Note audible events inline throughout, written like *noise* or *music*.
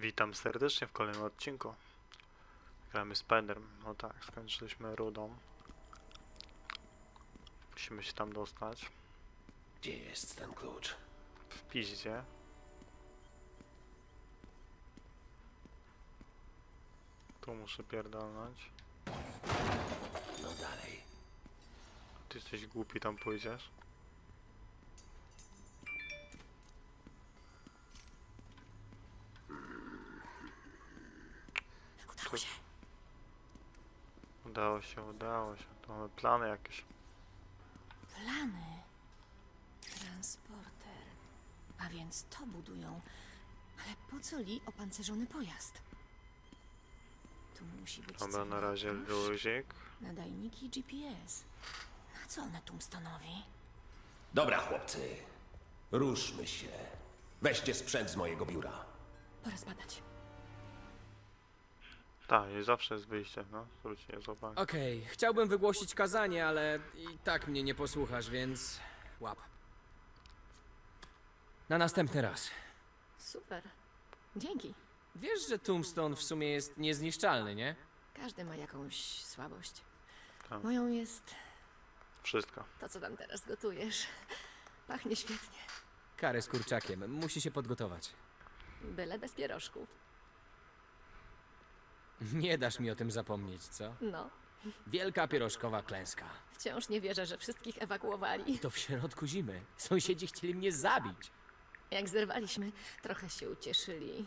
Witam serdecznie w kolejnym odcinku. Gramy Spider. No tak, skończyliśmy rudą. Musimy się tam dostać. Gdzie jest ten klucz? W piździe. Tu muszę pierdolnąć. No dalej. Ty jesteś głupi, tam pójdziesz. Udało się, udało się. To mamy plany jakieś. Plany. Transporter. A więc to budują. Ale po co li opancerzony pojazd? Tu musi być Dobra, na razie luzik. Nadajniki GPS. Na co one tu stanowi? Dobra, chłopcy. Ruszmy się. Weźcie sprzęt z mojego biura. Pora zbadać. Tak, i zawsze jest wyjście, no. Zwróćcie nie złapanie. Okej, chciałbym wygłosić kazanie, ale i tak mnie nie posłuchasz, więc łap. Na następny raz. Super. Dzięki. Wiesz, że Tombstone w sumie jest niezniszczalny, nie? Każdy ma jakąś słabość. Tak. Moją jest Wszystko. to, co tam teraz gotujesz. Pachnie świetnie. Kary z kurczakiem, musi się podgotować. Byle bez pierożków. Nie dasz mi o tym zapomnieć, co? No, Wielka pierożkowa klęska. wciąż nie wierzę, że wszystkich ewakuowali. To w środku zimy. Sąsiedzi chcieli mnie zabić. Jak zerwaliśmy, trochę się ucieszyli.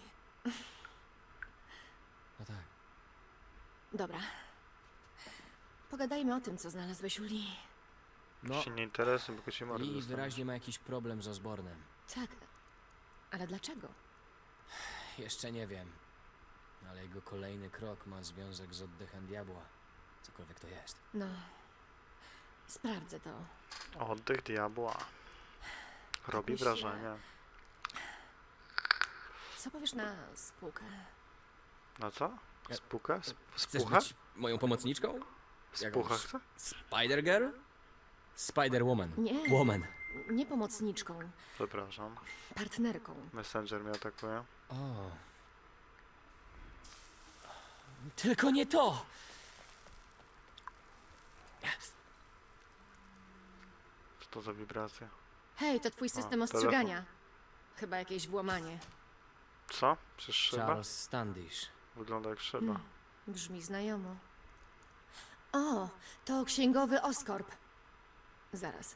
No tak. Dobra. Pogadajmy o tym, co znalazłeś u Lee. No, się nie interesuj, bo ci mordę Lee wyraźnie ma jakiś problem z Osbornem. Tak, ale dlaczego? Jeszcze nie wiem. Ale jego kolejny krok ma związek z oddechem diabła. Cokolwiek to jest. No, sprawdzę to. Oddech diabła. Robi Myślę- wrażenie. Co powiesz na spółkę? Na co? Ja- Spuka? Sp- Chcesz Spucha? być moją pomocniczką? Spucha chce? Spider-Girl? Spider-Woman. Nie. Woman. Nie pomocniczką, Przepraszam. partnerką. Messenger mnie atakuje. O. Tylko nie to! Co to za wibracja? Hej, to twój system telefon. ostrzegania. Chyba jakieś włamanie. Co? Przecież szyba? Charles Standish. Wygląda jak szyba. Hmm. Brzmi znajomo. O, to księgowy Oscorp. Zaraz.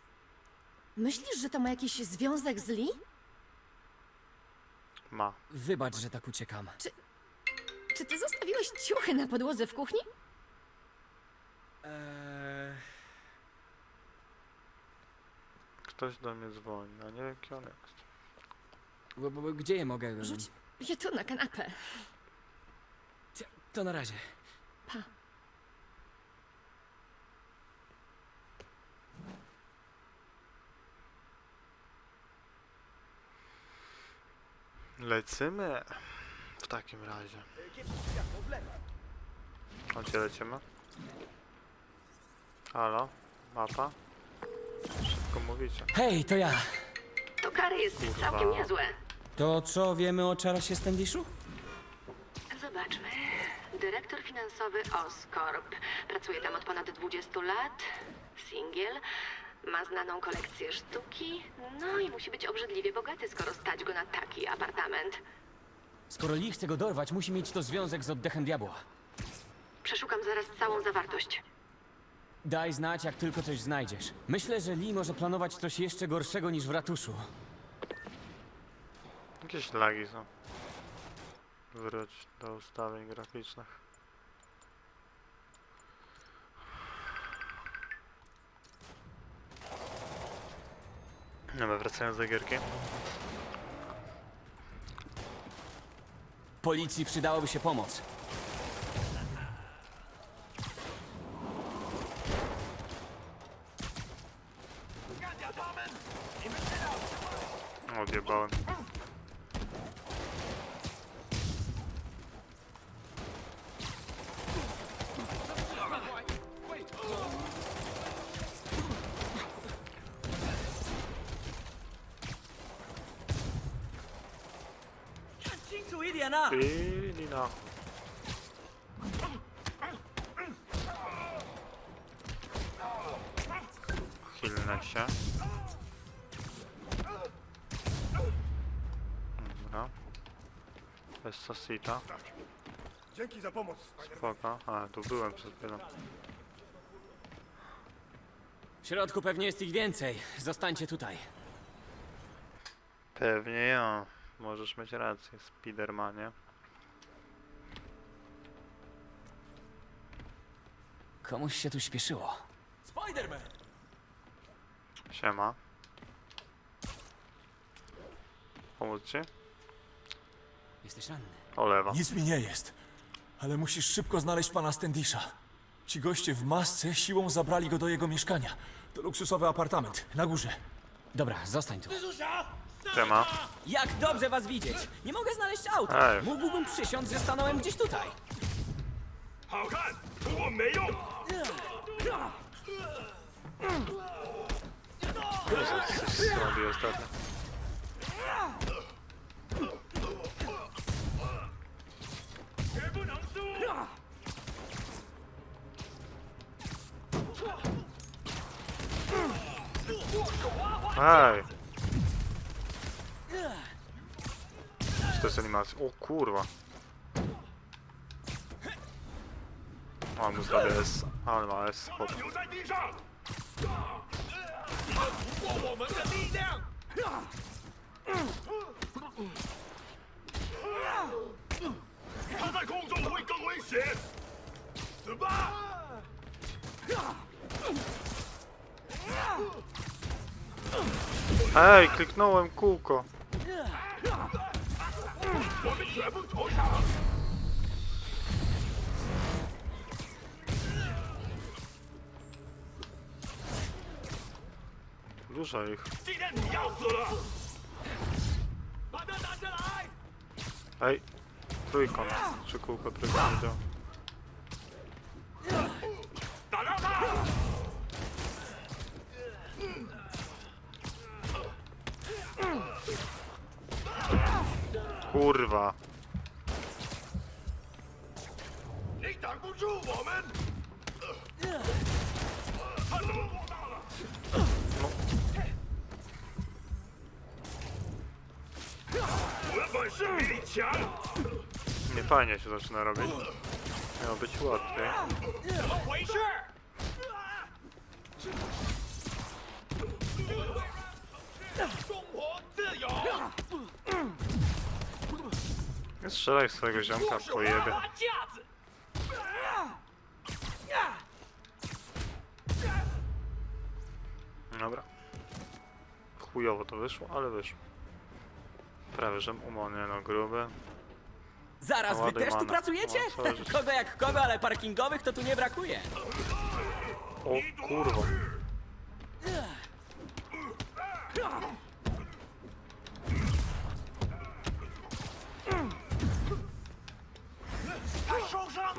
Myślisz, że to ma jakiś związek z Lee? Ma. Wybacz, że tak uciekam. Czy ty zostawiłeś ciuchy na podłodze w kuchni? Eee, Ktoś do mnie dzwoni, a nie wiem on jest. bo, bo, bo gdzie je mogę? Rzuć je tu na kanapę. To na razie. Pa. Lecimy. W takim razie. O, gdzie lecimy? Halo? Mapa? Szybko mówicie. Hej, to ja. To kary jest Kurwa. całkiem niezłe. To co wiemy o Charlesie Standishu? Zobaczmy. Dyrektor finansowy Oscorp. Pracuje tam od ponad 20 lat. Singiel. Ma znaną kolekcję sztuki. No i musi być obrzydliwie bogaty, skoro stać go na taki apartament. Skoro Lee chce go dorwać, musi mieć to związek z oddechem diabła. Przeszukam zaraz całą zawartość. Daj znać, jak tylko coś znajdziesz. Myślę, że Lee może planować coś jeszcze gorszego niż w ratuszu. Jakieś lagi są. Wróć do ustawień graficznych. Dobra, wracając do gierki. Policji przydałaby się pomoc. Odjebałem. 点呢！I Nina. Chylnę się. Dobra. Bez sosita. Dzięki za pomoc. Spoko. A, tu byłem przed chwilą. W środku pewnie jest ich więcej. Zostańcie tutaj. Pewnie ja. Możesz mieć rację, Spidermanie. Komuś się tu śpieszyło. Spiderman! Siema. Pomóc ci? Jesteś ranny. Olewa. Nic mi nie jest. Ale musisz szybko znaleźć pana Standisha. Ci goście w masce siłą zabrali go do jego mieszkania. To luksusowy apartament na górze. Dobra, zostań tu. Siema. Jak dobrze was widzieć! Nie mogę znaleźć auta. Ej. Mógłbym przysiąc, że stanąłem gdzieś tutaj. 好看，不过没用。 Coś zrobi ostatnio. Ej! co to jest animacja? O kurwa. A, mu zrobię S. A, on ma S. Ej, kliknąłem kółko. 我们全部投降。 Dużo ich. 今天你要死了！把他打下来！ Ej, trójkąt. Czy kółko trójkąt działa? Kurwa. Nie fajnie się zaczyna robić. Miało być łatwiej. Nie strzelaj swojego ziomka, pojebie. Dobra. Chujowo to wyszło, ale wyszło. Prawie, że umony, no gruby. Zaraz, wy też tu pracujecie? No, kogo jak kogo, ale parkingowych to tu nie brakuje. O kurwa.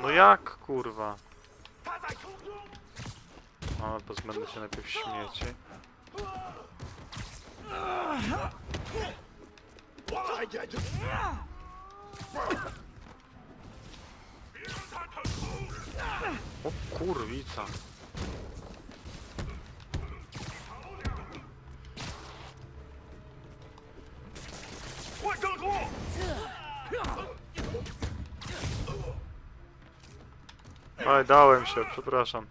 No jak kurwa? No, Ale pozbędę się najpierw śmieci. O kurwica. What? Oj, dałem się, przepraszam.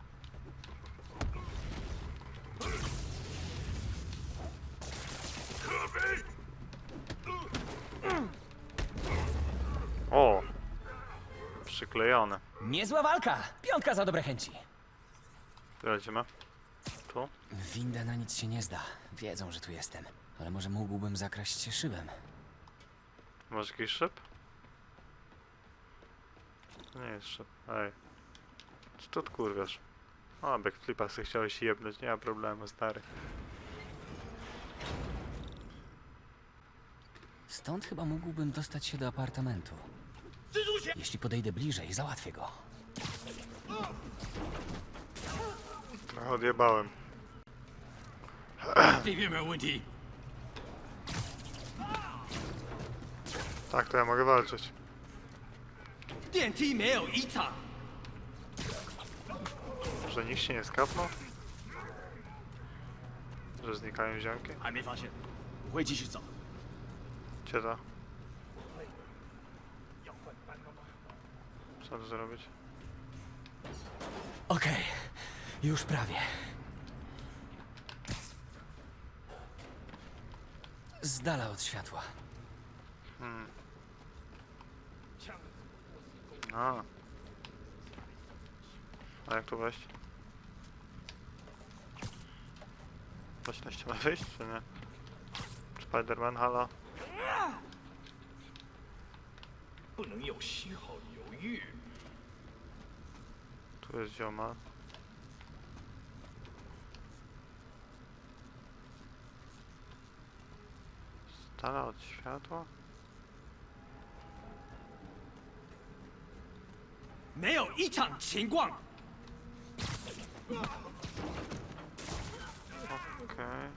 O! Przyklejone. Niezła walka! Piątka za dobre chęci. Lecimy. Tu? Winda na nic się nie zda. Wiedzą, że tu jestem. Ale może mógłbym zakraść się szybem. Masz jakiś szyb? To nie jest szyb. Ej. Co tu odkurwiasz? O, backflipa sobie chciałeś jebnąć, nie ma problemu, stary. Stąd chyba mógłbym dostać się do apartamentu. Jeśli podejdę bliżej, załatwię go. Trochę odjebałem. 这边没有问题。 Tak, to ja mogę walczyć. 电梯没有异常。 Że nikt się nie skapnął? Że znikają ziomki? 还没发现，我会继续找。 Gdzie to? Co tu zrobić? Okej, już prawie. Z dala od światła. A. A jak tu wejść? Coś na ścianę wyjść, czy nie? Spiderman, halo? 不能有丝毫犹豫。 Tu jest zioma. Z dala od światła? 没有异常情况。 Okej.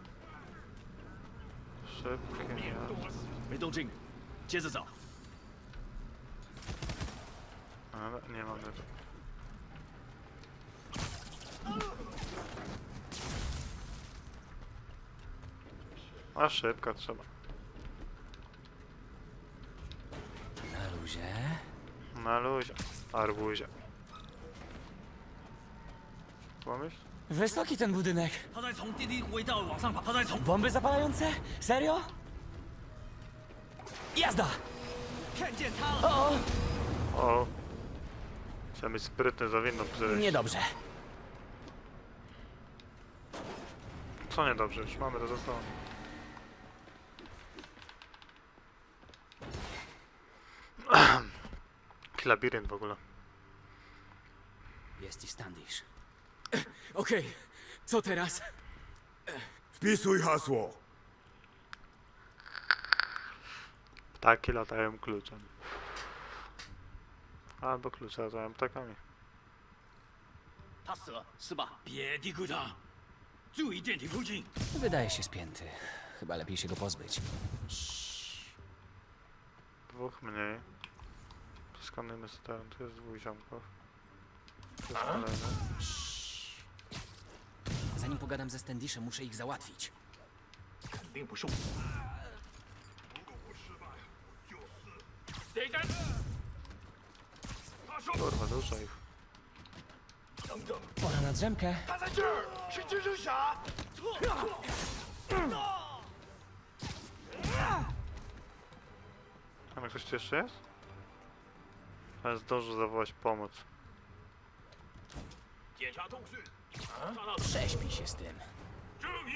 Szybkie nie. 没动静，接着找。 Ale nie mamy. A szybko trzeba. Na luzie. Na luzie. Arbuzie. Pomyśl? Wysoki ten budynek. Bomby zapalające? Serio? Jazda! O, o, O. Chciałem być sprytny, za windą no niedobrze. Co niedobrze, już mamy to za sobą. *clears throat* Labirynt w ogóle. Jest i Standish. Okej, co teraz? Wpisuj hasło. Ptaki latają kluczem. Albo klucze latają ptakami. 他死了是吧？别低估他，注意电梯附近。 Wydaje się spięty. Chyba lepiej się go pozbyć. Dwóch mniej. Skanujmy sobie teren, tu jest dwóch ziomków. Tu jest kolejny. Zanim pogadam ze Standishem, muszę ich załatwić. 肯定不是我。 Kurwa, dużo ich. Pora na drzemkę. 他在这儿，是蜘蛛侠。 Tam ktoś tu jeszcze jest? Ale zdążył zawołać pomoc. 检查通讯， Prześpij się z tym.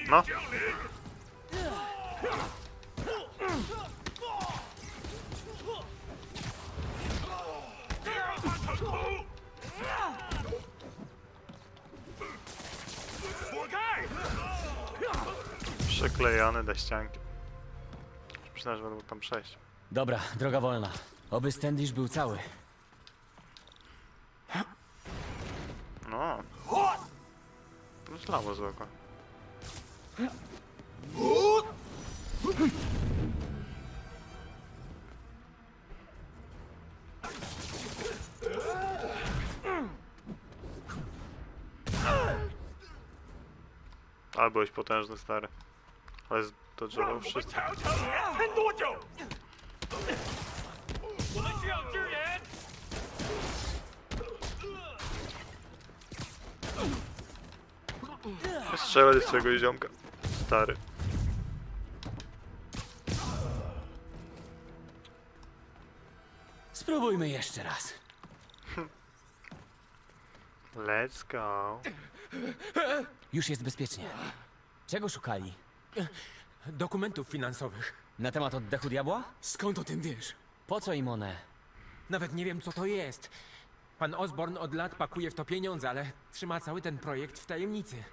No, przyklejony do ścianki. Że będę mógł tam przejść. Dobra, droga wolna. Oby Standish był cały. No. Myślało zwykłe. A, byłeś potężny, stary. Ale zdodżował wszystko. 撑多久？我们需要支 Strzelać swojego ziomka. Stary. Spróbujmy jeszcze raz. Let's go. Już jest bezpiecznie. Czego szukali? Dokumentów finansowych. Na temat oddechu diabła? Skąd o tym wiesz? Po co im one? Nawet nie wiem, co to jest. Pan Osborn od lat pakuje w to pieniądze, ale trzyma cały ten projekt w tajemnicy.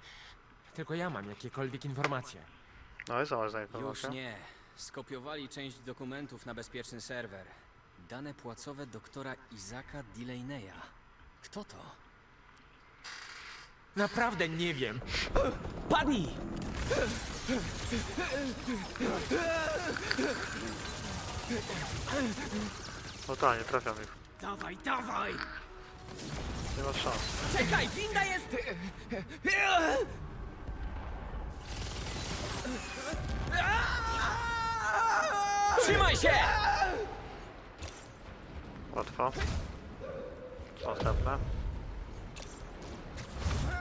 Tylko ja mam jakiekolwiek informacje. No i co masz za Już nie. Skopiowali część dokumentów na bezpieczny serwer. Dane płacowe doktora Izaka Delaney'a. Kto to? Naprawdę nie wiem. Padnij! No tak, nie trafiam ich. Dawaj, dawaj! Nie ma szans. Czekaj, winda jest... Trzymaj się! Łatwo. Następne.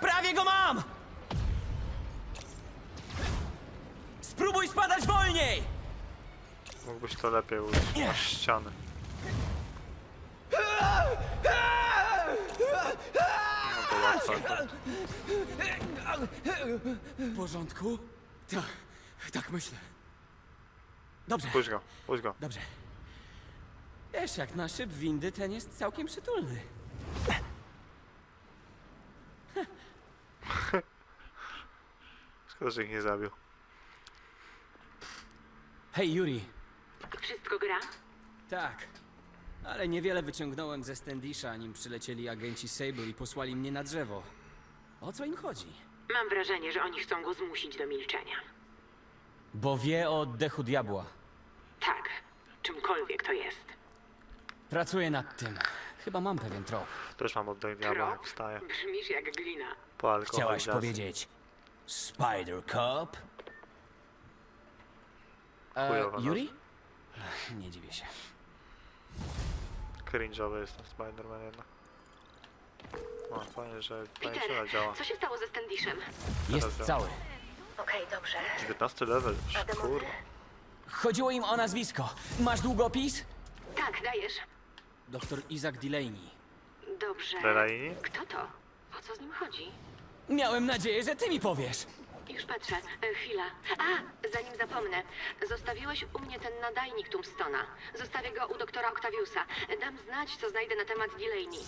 Prawie go mam! Spróbuj spadać wolniej! Mógłbyś to lepiej użyć. Masz ściany. To akurat. W porządku? Tak, tak myślę. Dobrze, Puść go, puść go. dobrze. Wiesz, jak na szyb windy, ten jest całkiem przytulny. *laughs* Szkoda, że ich nie zabił. Hej, Yuri. Wszystko gra? Tak. Ale niewiele wyciągnąłem ze Standisha, nim przylecieli agenci Sable i posłali mnie na drzewo. O co im chodzi? Mam wrażenie, że oni chcą go zmusić do milczenia. Bo wie o oddechu diabła. Tak, czymkolwiek to jest. Pracuję nad tym. Chyba mam pewien trop. Też mam oddech diabła, jak Trop? wstaję. Brzmisz jak glina. Po alkoholizacji. Chciałaś powiedzieć Spider Cop? E, Chujowa Yuri? Ech, Nie dziwię się. Cringe'owy jest ten Spider-Man jednak. O, fajnie, że pajęczyna działa. co się stało ze Standishem? Jest działa. cały. Okej, dobrze. 19 level, kurwa. Chodziło im o nazwisko. Masz długopis? Tak, dajesz. Doktor Isaac Delaney. Dobrze. Delaney? Kto to? O co z nim chodzi? Miałem nadzieję, że ty mi powiesz. Już patrzę. E, chwila. A, zanim zapomnę. Zostawiłeś u mnie ten nadajnik Tombstona. Zostawię go u doktora Octaviusa. Dam znać, co znajdę na temat Delaney.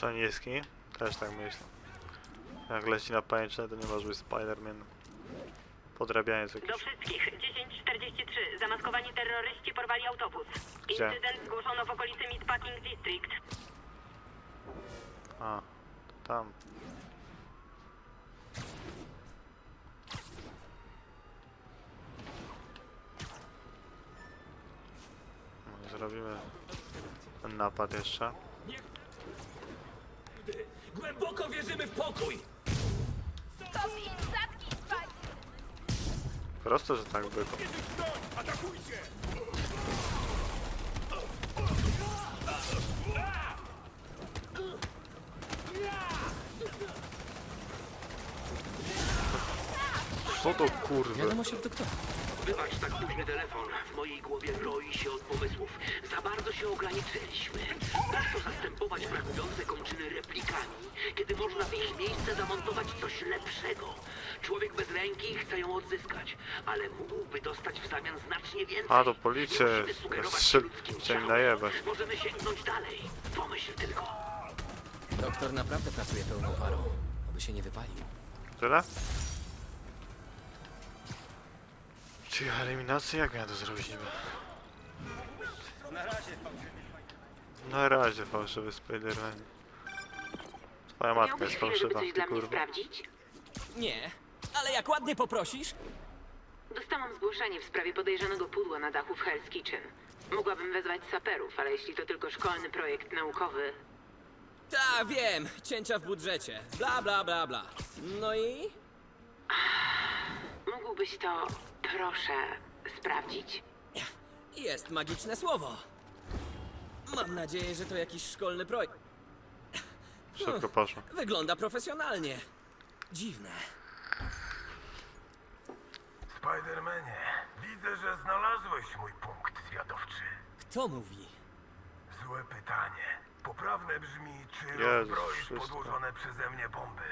Co niski? Też tak myślę. Jak leci na pajęczynę, to nie może być Spider-Man. Podrabianiec jakiś. Do wszystkich. 1043. Zamaskowani terroryści porwali autobus. Gdzie? Incydent zgłoszono w okolicy Meatpacking District. A, tam. No, Zrobimy ten napad jeszcze. Głęboko wierzymy w pokój! Prosto, że tak by. Atakujcie! Co to kurwa? Wiadomość od doktora. Wybacz tak późny telefon. W mojej głowie roi się od pomysłów. Za bardzo się ograniczyliśmy. Po co zastępować brakujące kończyny replikami, kiedy można w ich miejsce zamontować coś lepszego? Człowiek bez ręki chce ją odzyskać, ale mógłby dostać w zamian znacznie więcej. A, to policzę. Nie musimy sugerować Strzel- ludzkim chciałem ciałom. najebać. Możemy sięgnąć dalej. Pomyśl tylko. Doktor naprawdę pracuje pełną parą. Oby się nie wypalił. Tyle? Czy eliminację? Jak miałem to zrobić niby? Na razie fałszywy Spider-Man. Twoja matka Miałbyś jest chwilę, żeby fałszywa, coś ty dla mnie kurwa. sprawdzić? Nie, ale jak ładnie poprosisz. Dostałam zgłoszenie w sprawie podejrzanego pudła na dachu w Hell's Kitchen. Mogłabym wezwać saperów, ale jeśli to tylko szkolny projekt naukowy, Ta, wiem, cięcia w budżecie. Bla, bla, bla, bla. No i? mógłbyś to, proszę, sprawdzić? Jest magiczne słowo. Mam nadzieję, że to jakiś szkolny projekt. Szybko. Wygląda profesjonalnie. Dziwne. Spidermanie, widzę, że znalazłeś mój punkt zwiadowczy. Kto mówi? Złe pytanie. Poprawne brzmi, czy Jezus, rozbroisz wszystko. podłożone przeze mnie bomby.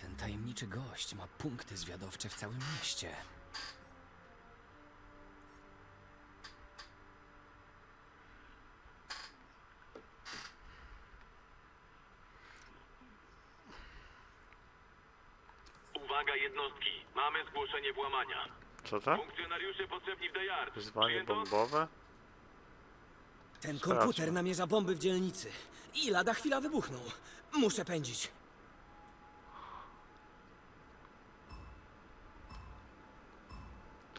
Ten tajemniczy gość ma punkty zwiadowcze w całym mieście. Uwaga jednostki. Mamy zgłoszenie włamania. Co to? Funkcjonariusze potrzebni w The Yard. Wyzwanie Przyjęto? bombowe? Ten komputer namierza bomby w dzielnicy. I lada chwila wybuchną. Muszę pędzić.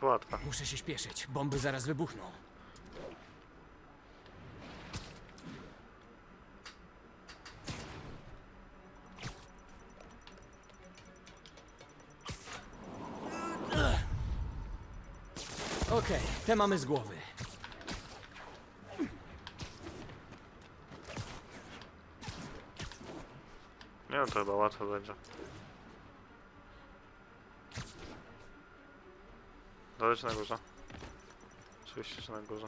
to łatwe. Muszę się śpieszyć, bomby zaraz wybuchną. Okej, te mamy z głowy. No, to chyba łatwe będzie. Dole na górze? Oczywiście, na górze.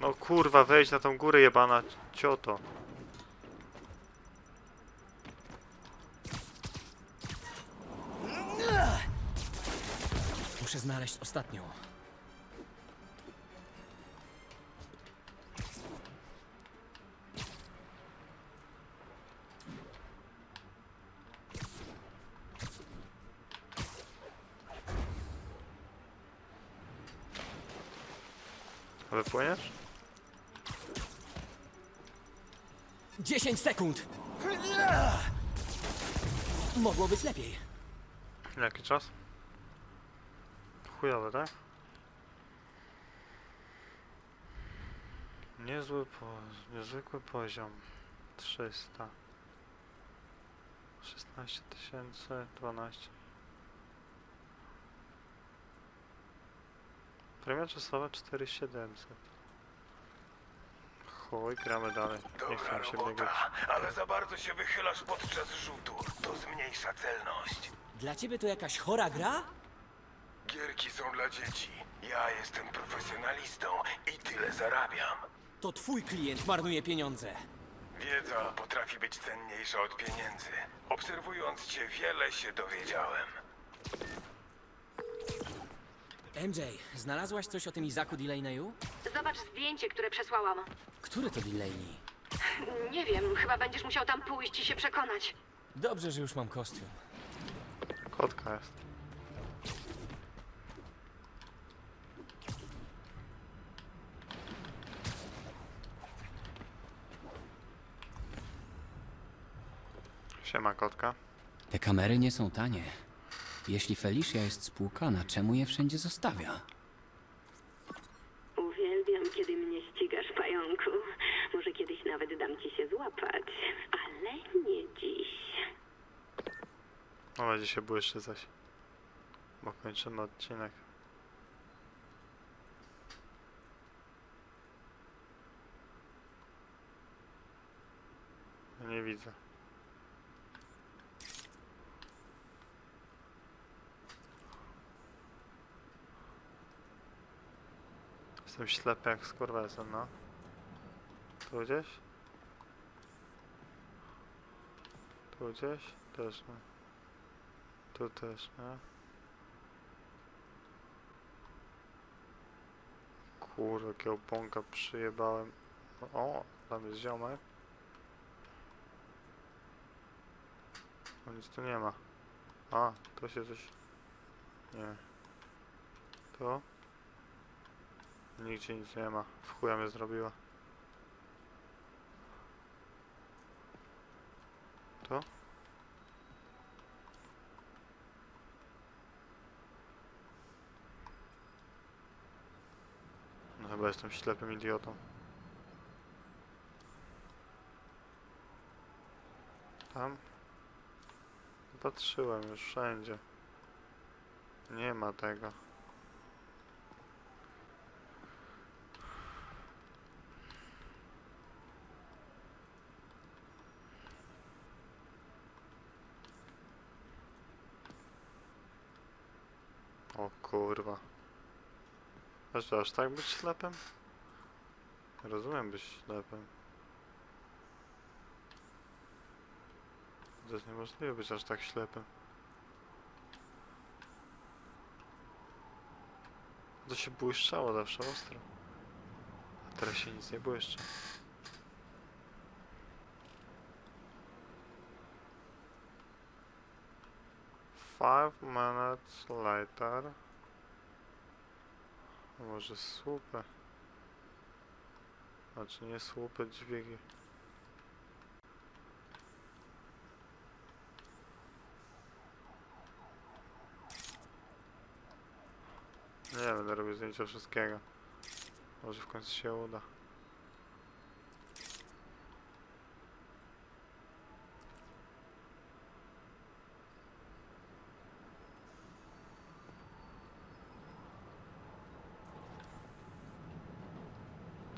No kurwa, wejdź na tą górę jebana, cioto. Muszę znaleźć ostatnią. Sekund! Mogło być lepiej. Jaki czas? Chujowy, tak? Niezły po... niezwykły poziom. 300. 16 tysięcy, 12. Premia czasowa 4700. Chuj, gramy dalej. Nie chcę Dobra mi się robota, ale za bardzo się wychylasz podczas rzutu. To zmniejsza celność. Dla ciebie to jakaś chora gra? Gierki są dla dzieci. Ja jestem profesjonalistą i tyle zarabiam. To twój klient marnuje pieniądze. Wiedza potrafi być cenniejsza od pieniędzy. Obserwując cię, wiele się dowiedziałem. MJ, znalazłaś coś o tym Izaku Delaney'u? Zobacz zdjęcie, które przesłałam. Który to Delaney? Nie wiem, chyba będziesz musiał tam pójść i się przekonać. Dobrze, że już mam kostium. Kotka jest. Siema kotka. Te kamery nie są tanie. Jeśli Felicia jest spłukana, czemu je wszędzie zostawia? Uwielbiam, kiedy mnie ścigasz, pająku. Może kiedyś nawet dam ci się złapać, ale nie dziś. No będzie się błyszczy zaś. Bo kończymy odcinek. Nie widzę. Jestem ślepy jak skurwesem, no. Tu gdzieś? Tu gdzieś? Też nie. Tu też, nie? Kurde, jakiego bąka przyjebałem. O, tam jest ziomek. O, nic tu nie ma. A, to się coś... Nie. To? Nigdzie nic nie ma. W chuja mnie zrobiła. To? No chyba jestem ślepym idiotą. Tam? Patrzyłem już wszędzie. Nie ma tego. O kurwa. A że aż tak być ślepym? Rozumiem być ślepym. To jest niemożliwe być aż tak ślepym. To się błyszczało zawsze ostro. A teraz się nic nie błyszczy. Five minutes later. Może słupy. Znaczy nie słupy, dźwigi. Nie, będę robił zdjęcia wszystkiego. Może w końcu się uda.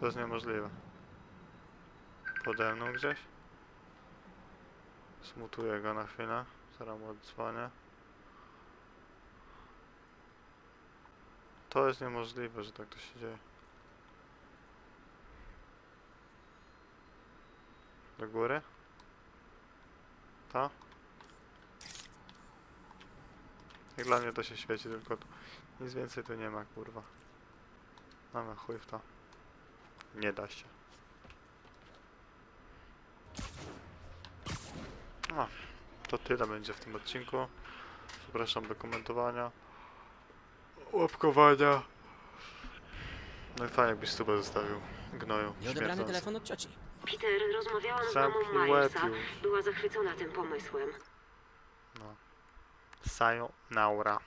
To jest niemożliwe. Pode mną gdzieś? Smutuję go na chwilę. Zaraz mu odzwonię. To jest niemożliwe, że tak to się dzieje. Do góry? To? Jak dla mnie to się świeci, tylko tu nic więcej tu nie ma, kurwa. Mamy chuj w to. Nie da się. No, to tyle będzie w tym odcinku. Zapraszam do komentowania, łapkowania. No i fajnie jakbyś stubę zostawił. Gnoju. Nieodebrany śmierdzący. telefon od cioci. Peter, rozmawiałam z mamą Zamknij Milesa. łeb już. Była zachwycona tym pomysłem. No. Sayonara.